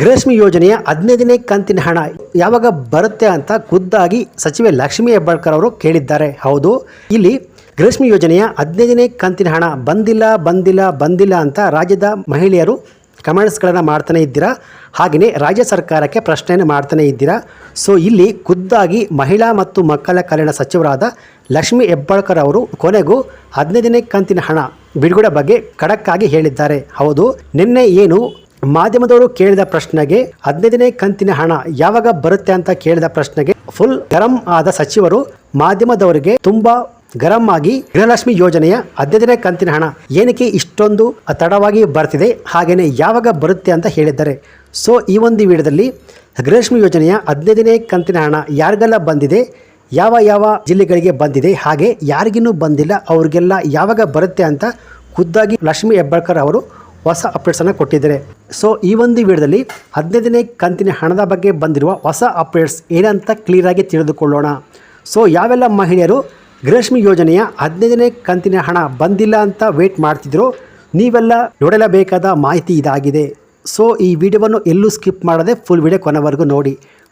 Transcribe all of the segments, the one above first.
ಗೃಹಲಕ್ಷ್ಮಿ ಯೋಜನೆಯ ಹದಿನೈದನೇ ಕಂತಿನ ಹಣ ಯಾವಾಗ ಬರುತ್ತೆ ಅಂತ ಖುದ್ದಾಗಿ ಸಚಿವೆ ಲಕ್ಷ್ಮೀ ಹೆಬ್ಬಾಳ್ಕರ್ ಅವರು ಕೇಳಿದ್ದಾರೆ. ಹೌದು, ಇಲ್ಲಿ ಗೃಹಲಕ್ಷ್ಮಿ ಯೋಜನೆಯ ಹದಿನೈದನೇ ಕಂತಿನ ಹಣ ಬಂದಿಲ್ಲ ಬಂದಿಲ್ಲ ಬಂದಿಲ್ಲ ಅಂತ ರಾಜ್ಯದ ಮಹಿಳೆಯರು ಕಮೆಂಟ್ಸ್ಗಳನ್ನು ಮಾಡ್ತಾನೆ ಇದ್ದೀರಾ? ಹಾಗೆಯೇ ರಾಜ್ಯ ಸರ್ಕಾರಕ್ಕೆ ಪ್ರಶ್ನೆಯನ್ನು ಮಾಡ್ತಾನೆ ಇದ್ದೀರಾ? ಸೊ ಇಲ್ಲಿ ಖುದ್ದಾಗಿ ಮಹಿಳಾ ಮತ್ತು ಮಕ್ಕಳ ಕಲ್ಯಾಣ ಸಚಿವರಾದ ಲಕ್ಷ್ಮೀ ಹೆಬ್ಬಾಳ್ಕರ್ ಅವರು ಕೊನೆಗೂ ಹದಿನೈದನೇ ಕಂತಿನ ಹಣ ಬಿಡುಗಡೆ ಬಗ್ಗೆ ಖಡಕ್ಕಾಗಿ ಹೇಳಿದ್ದಾರೆ. ಹೌದು, ನಿನ್ನೆ ಏನು ಮಾಧ್ಯಮದವರು ಕೇಳಿದ ಪ್ರಶ್ನೆಗೆ ಹದಿನೈದನೇ ಕಂತಿನ ಹಣ ಯಾವಾಗ ಬರುತ್ತೆ ಅಂತ ಕೇಳಿದ ಪ್ರಶ್ನೆಗೆ ಫುಲ್ ಗರಂ ಆದ ಸಚಿವರು ಮಾಧ್ಯಮದವರಿಗೆ ತುಂಬಾ ಗರಂ ಆಗಿ ಗೃಹಲಕ್ಷ್ಮಿ ಯೋಜನೆಯ ಹದಿನೈದನೇ ಕಂತಿನ ಹಣ ಏನಕ್ಕೆ ಇಷ್ಟೊಂದು ತಡವಾಗಿ ಬರ್ತಿದೆ ಹಾಗೆಯೇ ಯಾವಾಗ ಬರುತ್ತೆ ಅಂತ ಹೇಳಿದ್ದಾರೆ. ಸೊ ಈ ಒಂದು ವಿಡಿಯೋದಲ್ಲಿ ಗೃಹಲಕ್ಷ್ಮಿ ಯೋಜನೆಯ ಹದಿನೈದನೇ ಕಂತಿನ ಹಣ ಯಾರಿಗೆಲ್ಲ ಬಂದಿದೆ, ಯಾವ ಯಾವ ಜಿಲ್ಲೆಗಳಿಗೆ ಬಂದಿದೆ, ಹಾಗೆ ಯಾರಿಗಿನ್ನೂ ಬಂದಿಲ್ಲ, ಅವ್ರಿಗೆಲ್ಲ ಯಾವಾಗ ಬರುತ್ತೆ ಅಂತ ಖುದ್ದಾಗಿ ಲಕ್ಷ್ಮೀ ಹೆಬ್ಬಾಳ್ಕರ್ ಅವರು ಹೊಸ ಅಪ್ಡೇಟ್ಸನ್ನು ಕೊಟ್ಟಿದ್ದಾರೆ. ಸೊ ಈ ಒಂದು ವಿಡಿಯೋದಲ್ಲಿ ಹದಿನೈದನೇ ಕಂತಿನ ಹಣದ ಬಗ್ಗೆ ಬಂದಿರುವ ಹೊಸ ಅಪ್ಡೇಟ್ಸ್ ಏನಂತ ಕ್ಲಿಯರಾಗಿ ತಿಳಿದುಕೊಳ್ಳೋಣ. ಸೊ ಯಾವೆಲ್ಲ ಮಹಿಳೆಯರು ಗೃಹಲಕ್ಷ್ಮಿ ಯೋಜನೆಯ ಹದಿನೈದನೇ ಕಂತಿನ ಹಣ ಬಂದಿಲ್ಲ ಅಂತ ವೇಟ್ ಮಾಡ್ತಿದ್ರು, ನೀವೆಲ್ಲ ನೋಡಲೇಬೇಕಾದ ಮಾಹಿತಿ ಇದಾಗಿದೆ. ಸೊ ಈ ವಿಡಿಯೋವನ್ನು ಎಲ್ಲೂ ಸ್ಕಿಪ್ ಮಾಡದೆ ಫುಲ್ ವಿಡಿಯೋ ಕೊನೆವರೆಗೂ ನೋಡಿ.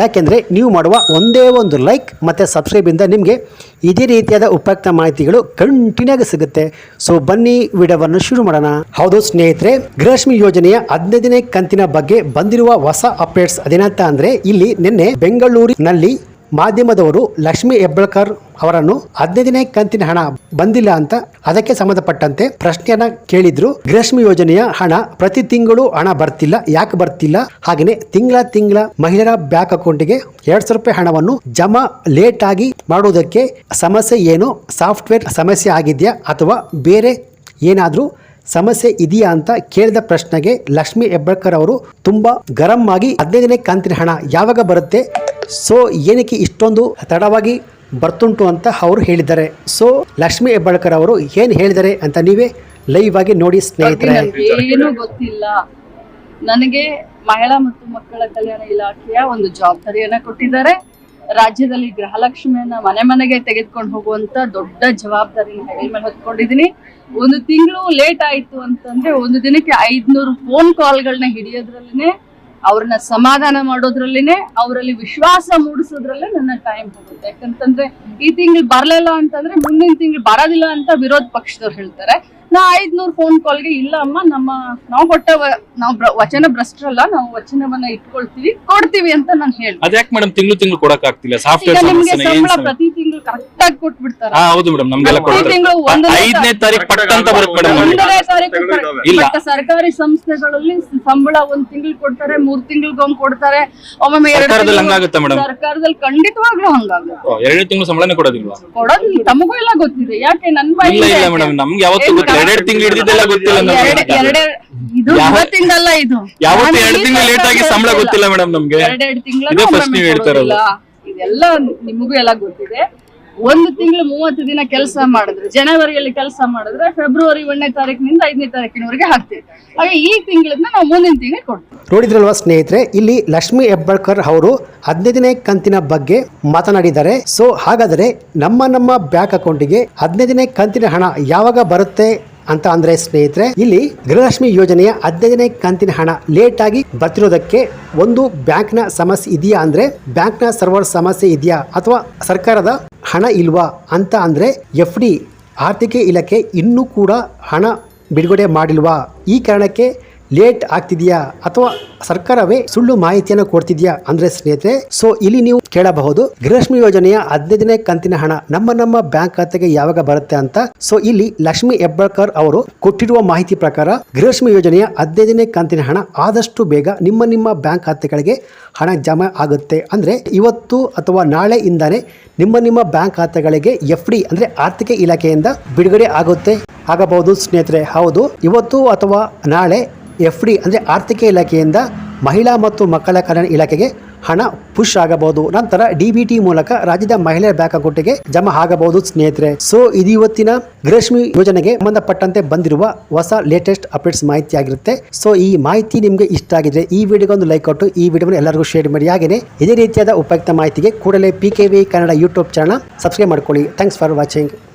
ಯಾಕೆಂದರೆ ನೀವು ಮಾಡುವ ಒಂದೇ ಒಂದು ಲೈಕ್ ಮತ್ತು ಸಬ್ಸ್ಕ್ರೈಬಿಂದ ನಿಮಗೆ ಇದೇ ರೀತಿಯಾದ ಉಪಯುಕ್ತ ಮಾಹಿತಿಗಳು ಕಂಟಿನ್ಯೂ ಸಿಗುತ್ತೆ. ಸೊ ಬನ್ನಿ ವಿಡಿಯೋವನ್ನು ಶುರು ಮಾಡೋಣ. ಹೌದು ಸ್ನೇಹಿತರೆ, ಗೃಹಲಕ್ಷ್ಮಿ ಯೋಜನೆಯ ಹದಿನೈದನೇ ಕಂತಿನ ಬಗ್ಗೆ ಬಂದಿರುವ ಹೊಸ ಅಪ್ಡೇಟ್ಸ್ ಅದೇನಂತ ಅಂದರೆ ಇಲ್ಲಿ ನಿನ್ನೆ ಬೆಂಗಳೂರಿನಲ್ಲಿ ಮಾಧ್ಯಮದವರು ಲಕ್ಷ್ಮಿ ಹೆಬ್ಬಳ್ಕರ್ ಅವರನ್ನು ಹದಿನೈದನೇ ಕಂತಿನ ಹಣ ಬಂದಿಲ್ಲ ಅಂತ ಅದಕ್ಕೆ ಸಂಬಂಧಪಟ್ಟಂತೆ ಪ್ರಶ್ನೆಯನ್ನ ಕೇಳಿದ್ರು. ಗೃಹಲಕ್ಷ್ಮಿ ಯೋಜನೆಯ ಹಣ ಪ್ರತಿ ತಿಂಗಳು ಹಣ ಬರ್ತಿಲ್ಲ. ಯಾಕೆ ಬರ್ತಿಲ್ಲ? ಹಾಗೆಯೇ ತಿಂಗಳ ತಿಂಗಳ ಮಹಿಳೆಯರ ಬ್ಯಾಂಕ್ ಅಕೌಂಟಿಗೆ ಎರಡ್ ಸಾವಿರ ರೂಪಾಯಿ ಹಣವನ್ನು ಜಮಾ ಲೇಟ್ ಆಗಿ ಮಾಡುವುದಕ್ಕೆ ಸಮಸ್ಯೆ ಏನು ಸಾಫ್ಟ್ವೇರ್ ಸಮಸ್ಯೆ ಆಗಿದೆಯಾ ಅಥವಾ ಬೇರೆ ಏನಾದರೂ ಸಮಸ್ಯೆ ಇದೆಯಾ ಅಂತ ಕೇಳಿದ ಪ್ರಶ್ನೆಗೆ ಲಕ್ಷ್ಮಿ ಹೆಬ್ಬಳ್ಕರ್ ಅವರು ತುಂಬಾ ಗರಂ ಆಗಿ ಹದಿನೈದನೇ ಕಂತಿನ ಹಣ ಯಾವಾಗ ಬರುತ್ತೆ? ಸೊ ಏನಕ್ಕೆ ಇಷ್ಟೊಂದು ತಡವಾಗಿ ಬರ್ತುಂಟು ಅಂತ ಅವರು ಹೇಳಿದ್ದಾರೆ. ಸೊ ಲಕ್ಷ್ಮಿ ಹೆಬ್ಬಾಳ್ಕರ್ ಅವರು ಏನು ಹೇಳಿದ್ದಾರೆ ಅಂತ ನೀವೇ ಲೈವ್ ಆಗಿ ನೋಡಿ ಸ್ನೇಹಿತರೆ. ಏನು ಗೊತ್ತಿಲ್ಲ. ನನಗೆ ಮಹಿಳಾ ಮತ್ತು ಮಕ್ಕಳ ಕಲ್ಯಾಣ ಇಲಾಖೆಯ ಒಂದು ಜವಾಬ್ದಾರಿಯನ್ನ ಕೊಟ್ಟಿದ್ದಾರೆ. ರಾಜ್ಯದಲ್ಲಿ ಗೃಹಲಕ್ಷ್ಮಿಯನ್ನ ಮನೆ ಮನೆಗೆ ತೆಗೆದುಕೊಂಡು ಹೋಗುವಂತ ದೊಡ್ಡ ಜವಾಬ್ದಾರಿನ ಹೆಗಲ ಮೇಲೆ ಹೊತ್ಕೊಂಡಿದ್ದೀನಿ. ಒಂದು ತಿಂಗಳು ಲೇಟ್ ಆಯ್ತು ಅಂತಂದ್ರೆ ಒಂದು ದಿನಕ್ಕೆ ಐದ್ನೂರು ಫೋನ್ ಕಾಲ್ಗಳನ್ನ ಹಿಡಿಯೋದ್ರಲ್ಲಿನೇ ಅವ್ರನ್ನ ಸಮಾಧಾನ ಮಾಡೋದ್ರಲ್ಲಿನೇ ಅವರಲ್ಲಿ ವಿಶ್ವಾಸ ಮೂಡಿಸೋದ್ರಲ್ಲೇ ನನ್ನ ಟೈಮ್ ಹೋಗುತ್ತೆ. ಯಾಕಂತಂದ್ರೆ ಈ ತಿಂಗಳು ಬರ್ಲಿಲ್ಲ ಅಂತಂದ್ರೆ ಮುಂದಿನ ತಿಂಗಳು ಬರೋದಿಲ್ಲ ಅಂತ ವಿರೋಧ ಪಕ್ಷದವ್ರು ಹೇಳ್ತಾರೆ. ನಾ ಐದ್ನೂರು ಫೋನ್ ಕಾಲ್ಗೆ ಇಲ್ಲ ಅಮ್ಮ ನಮ್ಮ ನಾವು ಕೊಟ್ಟ ವ- ನಾವು ವಚನ ಭ್ರಷ್ಟರಲ್ಲ ನಾವು ವಚನವನ್ನ ಇಟ್ಕೊಳ್ತೀವಿ ಕೊಡ್ತೀವಿ ಅಂತ ನಾನು ಹೇಳಿ ಅದ್ಯಾಕ್ ಮೇಡಮ್ ತಿಂಗಳು ತಿಂಗಳು ಕೊಡಕ್ ಆಗ್ತಿಲ್ಲ ಸಾಫ್ಟ್ವೇರ್ ನಿಮ್ಗೆ ಸಂಬಳ ಪ್ರತಿ ತಿಂಗಳು ಕರೆಕ್ಟ್ ಆಗಿ ಕೊಟ್ಬಿಡ್ತಾರೆ. ಹಾ ಹೌದು ಮೇಡಮ್ ನಮ್ಗೆಲ್ಲ ತಿಂಗಳು ಒಂದನೇ ತಾರೀಕು. ಪಟ್ ಅಂತ ಬರುತ್ತೆ ಮೇಡಮ್ ಒಂದನೇ ತಾರೀಕು ಇಲ್ಲ. ಸರ್ಕಾರಿ ಸಂಸ್ಥೆಗಳಲ್ಲಿ ಸಂಬಳ ಒಂದ್ ತಿಂಗಳು ಕೊಡ್ತಾರೆ ಮೂರ್ ತಿಂಗಳಿಗೊಮ್ಮೆ ಕೊಡ್ತಾರೆ. ಒಮ್ಮೊಮ್ಮೆ ಎರಡು ಸರ್ಕಾರದಲ್ಲಿ ಹಂಗಾಗುತ್ತಾ ಮೇಡಮ್ ಸರ್ಕಾರದಲ್ಲಿ ಖಂಡಿತವಾಗ್ಲೂ ಹಂಗಾಗುತ್ತೆ. ಎರಡು ತಿಂಗಳು ಸಂಬಳನೇ ಕೊಡೋದಿಲ್ವಾ? ಕೊಡೋದಿಲ್ಲ ತಮಗೂ ಎಲ್ಲ ಗೊತ್ತಿದೆ. ಯಾಕೆ? ನನ್ ಇಲ್ಲ ಇಲ್ಲ? ಮೇಡಮ್ ನಮ್ಗೆ ಯಾವತ್ತೂ ಗೊತ್ತಿಲ್ಲ. ಎರಡೆರಡು ತಿಂಗಳು ಹಿಡಿದಿದ್ದೆಲ್ಲ ಗೊತ್ತಿಲ್ಲ ನಮ್ಗೆ. ಎರಡ್- ಇದು ಯಾವ- ಇವತ್ತಿಂದಲ್ಲ ಇದು. ಯಾವತ್ತು ಎರಡು ತಿಂಗಳು ಲೇಟ್ ಆಗಿ ಸಂಬಳ ಗೊತ್ತಿಲ್ಲ ಮೇಡಮ್ ನಮ್ಗೆ. ಎರಡೆರಡು ತಿಂಗಳ ಇದೇ first ನೀವು ಹೇಳ್ತಾ ಇರೋದು. ಇದೆಲ್ಲ ನಿಮಗೂ ಎಲ್ಲ ಗೊತ್ತಿದೆ. ಒಂದು ತಿಂಗಳು ಮೂವತ್ತು ದಿನ ಕೆಲಸ ಮಾಡಿದ್ರೆ ಜನವರಿಯಲ್ಲಿ ಕೆಲಸ ಮಾಡಿದ್ರೆ ಫೆಬ್ರವರಿ ಒಂದನೇ ತಾರೀಕಿನಿಂದ ಐದನೇ ತಾರೀಕಿನವರೆಗೆ ಹಾಕ್ತೀವಿ. ಹಾಗೆ ಈ ತಿಂಗಳನ್ನ ನಾವು ಮುಂದಿನ ತಿಂಗಳು ಕೊಡ್ತೀವಿ. ನೋಡಿದ್ರಲ್ವಾ ಸ್ನೇಹಿತರೆ ಇಲ್ಲಿ ಲಕ್ಷ್ಮಿ ಹೆಬ್ಬಾಳ್ಕರ್ ಅವರು ಹದಿನೈದನೇ ಕಂತಿನ ಬಗ್ಗೆ ಮಾತನಾಡಿದ್ದಾರೆ. ಸೊ ಹಾಗಾದರೆ ನಮ್ಮ ನಮ್ಮ ಬ್ಯಾಂಕ್ ಅಕೌಂಟಿಗೆ ಹದಿನೈದನೇ ಕಂತಿನ ಹಣ ಯಾವಾಗ ಬರುತ್ತೆ? ಅಂತ ಅಂದ್ರೆ ಸ್ನೇಹಿತರೆ, ಇಲ್ಲಿ ಗೃಹಲಕ್ಷ್ಮಿ ಯೋಜನೆಯ ಹದಿನೈದನೇ ಕಂತಿನ ಹಣ ಲೇಟ್ ಆಗಿ ಬರ್ತಿರೋದಕ್ಕೆ ಒಂದು ಬ್ಯಾಂಕ್ನ ಸಮಸ್ಯೆ ಇದೆಯಾ ಅಂದ್ರೆ ಬ್ಯಾಂಕ್ನ ಸರ್ವರ್ ಸಮಸ್ಯೆ ಇದೆಯಾ ಅಥವಾ ಸರ್ಕಾರದ ಹಣ ಇಲ್ವಾ ಅಂತ ಅಂದ್ರೆ ಎಫ್ ಡಿ, ಆರ್ಥಿಕ ಇಲಾಖೆ ಇನ್ನೂ ಕೂಡ ಹಣ ಬಿಡುಗಡೆ ಮಾಡಿಲ್ವಾ? ಈ ಕಾರಣಕ್ಕೆ ಲೇಟ್ ಆಗ್ತಿದೆಯಾ ಅಥವಾ ಸರ್ಕಾರವೇ ಸುಳ್ಳು ಮಾಹಿತಿಯನ್ನು ಕೊಡ್ತಿದ್ಯಾ ಅಂದ್ರೆ ಸ್ನೇಹಿತರೆ? ಸೊ ಇಲ್ಲಿ ನೀವು ಕೇಳಬಹುದು, ಗೃಹಲಕ್ಷ್ಮಿ ಯೋಜನೆಯ ಹದಿನೈದನೇ ಕಂತಿನ ಹಣ ನಮ್ಮ ನಮ್ಮ ಬ್ಯಾಂಕ್ ಖಾತೆಗೆ ಯಾವಾಗ ಬರುತ್ತೆ ಅಂತ. ಸೊ ಇಲ್ಲಿ ಲಕ್ಷ್ಮಿ ಹೆಬ್ಬಾಳ್ಕರ್ ಅವರು ಕೊಟ್ಟಿರುವ ಮಾಹಿತಿ ಪ್ರಕಾರ ಗೃಹಲಕ್ಷ್ಮಿ ಯೋಜನೆಯ ಹದಿನೈದನೇ ಕಂತಿನ ಹಣ ಆದಷ್ಟು ಬೇಗ ನಿಮ್ಮ ನಿಮ್ಮ ಬ್ಯಾಂಕ್ ಖಾತೆಗಳಿಗೆ ಹಣ ಜಮಾ ಆಗುತ್ತೆ. ಅಂದ್ರೆ ಇವತ್ತು ಅಥವಾ ನಾಳೆ ಇಂದಾನೆ ನಿಮ್ಮ ನಿಮ್ಮ ಬ್ಯಾಂಕ್ ಖಾತೆಗಳಿಗೆ ಎಫ್ ಡಿ ಅಂದ್ರೆ ಆರ್ಥಿಕ ಇಲಾಖೆಯಿಂದ ಬಿಡುಗಡೆ ಆಗುತ್ತೆ. ಆಗಬಹುದು ಸ್ನೇಹಿತರೆ, ಹೌದು. ಇವತ್ತು ಅಥವಾ ನಾಳೆ ಎಫ್ ಡಿ ಅಂದರೆ ಆರ್ಥಿಕ ಇಲಾಖೆಯಿಂದ ಮಹಿಳಾ ಮತ್ತು ಮಕ್ಕಳ ಕಲ್ಯಾಣ ಇಲಾಖೆಗೆ ಹಣ ಪುಷ್ ಆಗಬಹುದು. ನಂತರ ಡಿ ಬಿ ಟಿ ಮೂಲಕ ರಾಜ್ಯದ ಮಹಿಳೆಯರ ಬ್ಯಾಂಕ್ ಅಕೌಂಟ್ಗೆ ಜಮಾ ಆಗಬಹುದು ಸ್ನೇಹಿತರೆ. ಸೊ ಇದು ಇವತ್ತಿನ ಗೃಹಲಕ್ಷ್ಮಿ ಯೋಜನೆಗೆ ಸಂಬಂಧಪಟ್ಟಂತೆ ಬಂದಿರುವ ಹೊಸ ಲೇಟೆಸ್ಟ್ ಅಪ್ಡೇಟ್ಸ್ ಮಾಹಿತಿ ಆಗಿರುತ್ತೆ. ಸೊ, ಈ ಮಾಹಿತಿ ನಿಮಗೆ ಇಷ್ಟ ಆಗಿದ್ರೆ ಈ ವಿಡಿಯೋಗೆ ಒಂದು ಲೈಕ್ ಕೊಟ್ಟು ಈ ವಿಡಿಯೋನ ಎಲ್ಲರಿಗೂ ಶೇರ್ ಮಾಡಿ. ಹಾಗೆಯೇ ಇದೇ ರೀತಿಯಾದ ಉಪಯುಕ್ತ ಮಾಹಿತಿಗೆ ಕೂಡಲೇ P K V Kannada YouTube channel subscribe ಮಾಡ್ಕೊಳ್ಳಿ. Thanks for watching